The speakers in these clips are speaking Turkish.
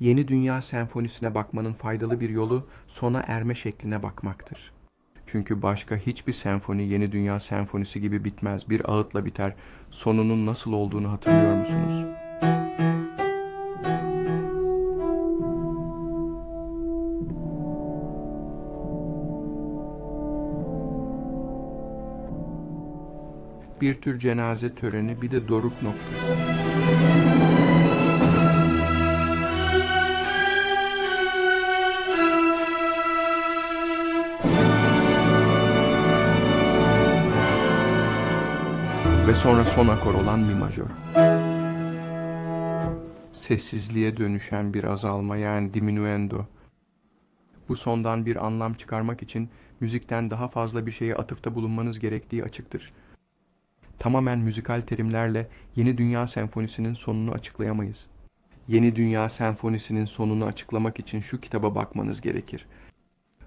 Yeni Dünya Senfonisi'ne bakmanın faydalı bir yolu sona erme şekline bakmaktır. Çünkü başka hiçbir senfoni Yeni Dünya Senfonisi gibi bitmez. Bir ağıtla biter. Sonunun nasıl olduğunu hatırlıyor musunuz? Bir tür cenaze töreni bir de doruk noktası. Ve sonra son akor olan mi majör. Sessizliğe dönüşen bir azalma yani diminuendo. Bu sondan bir anlam çıkarmak için müzikten daha fazla bir şeye atıfta bulunmanız gerektiği açıktır. Tamamen müzikal terimlerle Yeni Dünya Senfonisi'nin sonunu açıklayamayız. Yeni Dünya Senfonisi'nin sonunu açıklamak için şu kitaba bakmanız gerekir.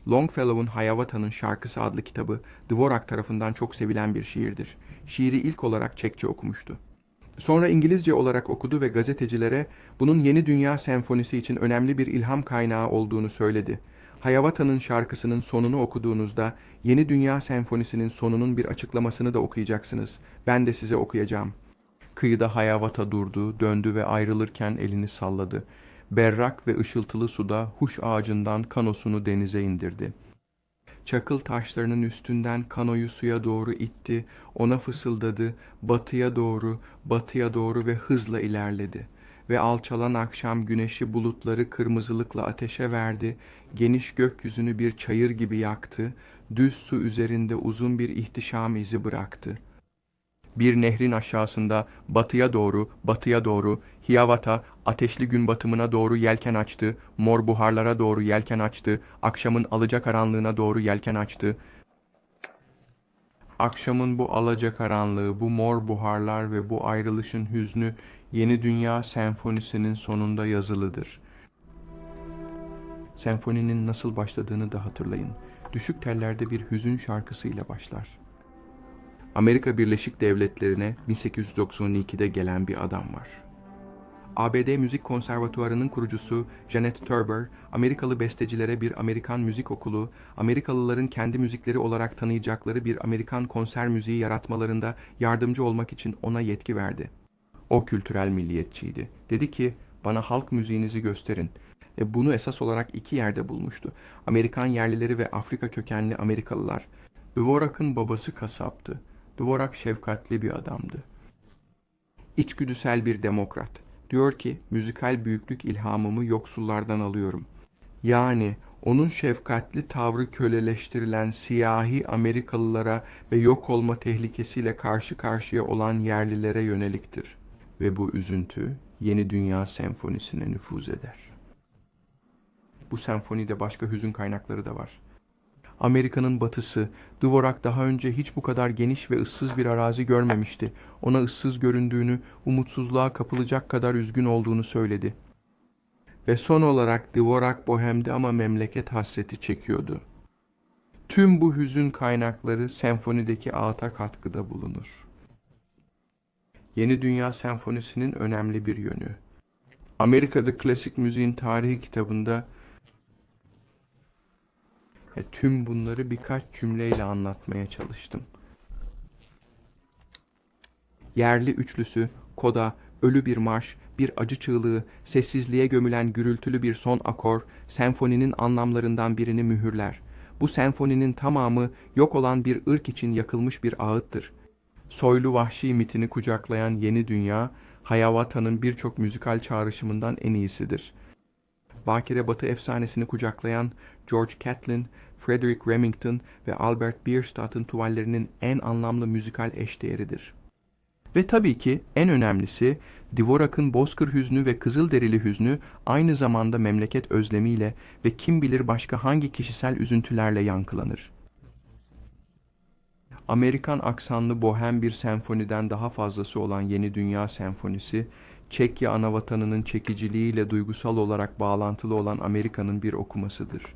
Longfellow'un Hayavata'nın Şarkısı adlı kitabı Dvorak tarafından çok sevilen bir şiirdir. Şiiri ilk olarak Çekçe okumuştu. Sonra İngilizce olarak okudu ve gazetecilere bunun Yeni Dünya Senfonisi için önemli bir ilham kaynağı olduğunu söyledi. Hayavata'nın şarkısının sonunu okuduğunuzda Yeni Dünya Senfonisi'nin sonunun bir açıklamasını da okuyacaksınız. Ben de size okuyacağım. Kıyıda Hayavata durdu, döndü ve ayrılırken elini salladı. Berrak ve ışıltılı suda huş ağacından kanosunu denize indirdi. Çakıl taşlarının üstünden kanoyu suya doğru itti, ona fısıldadı, batıya doğru, batıya doğru ve hızla ilerledi. Ve alçalan akşam güneşi bulutları kırmızılıkla ateşe verdi, geniş gökyüzünü bir çayır gibi yaktı, düz su üzerinde uzun bir ihtişam izi bıraktı. Bir nehrin aşağısında batıya doğru, batıya doğru, Hiawatha ateşli gün batımına doğru yelken açtı, mor buharlara doğru yelken açtı, akşamın alacakaranlığına doğru yelken açtı. Akşamın bu alacakaranlığı, bu mor buharlar ve bu ayrılışın hüznü Yeni Dünya Senfonisi'nin sonunda yazılıdır. Senfoninin nasıl başladığını da hatırlayın. Düşük tellerde bir hüzün şarkısıyla başlar. Amerika Birleşik Devletleri'ne 1892'de gelen bir adam var. ABD Müzik Konservatuarı'nın kurucusu Janet Turber, Amerikalı bestecilere bir Amerikan müzik okulu, Amerikalıların kendi müzikleri olarak tanıyacakları bir Amerikan konser müziği yaratmalarında yardımcı olmak için ona yetki verdi. O kültürel milliyetçiydi. Dedi ki, bana halk müziğinizi gösterin. E bunu esas olarak iki yerde bulmuştu. Amerikan yerlileri ve Afrika kökenli Amerikalılar. Dvorak'ın babası kasaptı. Dvorak şefkatli bir adamdı. İçgüdüsel bir demokrat. Diyor ki müzikal büyüklük ilhamımı yoksullardan alıyorum. Yani onun şefkatli tavrı köleleştirilen siyahi Amerikalılara ve yok olma tehlikesiyle karşı karşıya olan yerlilere yöneliktir. Ve bu üzüntü yeni dünya senfonisine nüfuz eder. Bu senfonide başka hüzün kaynakları da var. Amerika'nın batısı, Dvorak daha önce hiç bu kadar geniş ve ıssız bir arazi görmemişti. Ona ıssız göründüğünü, umutsuzluğa kapılacak kadar üzgün olduğunu söyledi. Ve son olarak Dvorak bohemdi ama memleket hasreti çekiyordu. Tüm bu hüzün kaynakları senfonideki ağıta katkıda bulunur. Yeni Dünya Senfonisi'nin önemli bir yönü. Amerika'da klasik müziğin tarihi kitabında e, tüm bunları birkaç cümleyle anlatmaya çalıştım. Yerli üçlüsü, koda, ölü bir marş, bir acı çığlığı, sessizliğe gömülen gürültülü bir son akor, senfoninin anlamlarından birini mühürler. Bu senfoninin tamamı yok olan bir ırk için yakılmış bir ağıttır. Soylu vahşi mitini kucaklayan yeni dünya, Hayavata'nın birçok müzikal çağrışımından en iyisidir. Bakire Batı efsanesini kucaklayan George Catlin, Frederick Remington ve Albert Bierstadt'ın tuvallerinin en anlamlı müzikal eşdeğeridir. Ve tabii ki en önemlisi Dvorak'ın Bozkır hüznü ve Kızılderili hüznü aynı zamanda memleket özlemiyle ve kim bilir başka hangi kişisel üzüntülerle yankılanır. Amerikan aksanlı bohem bir senfoniden daha fazlası olan Yeni Dünya Senfonisi, Çekya anavatanının çekiciliğiyle duygusal olarak bağlantılı olan Amerika'nın bir okumasıdır.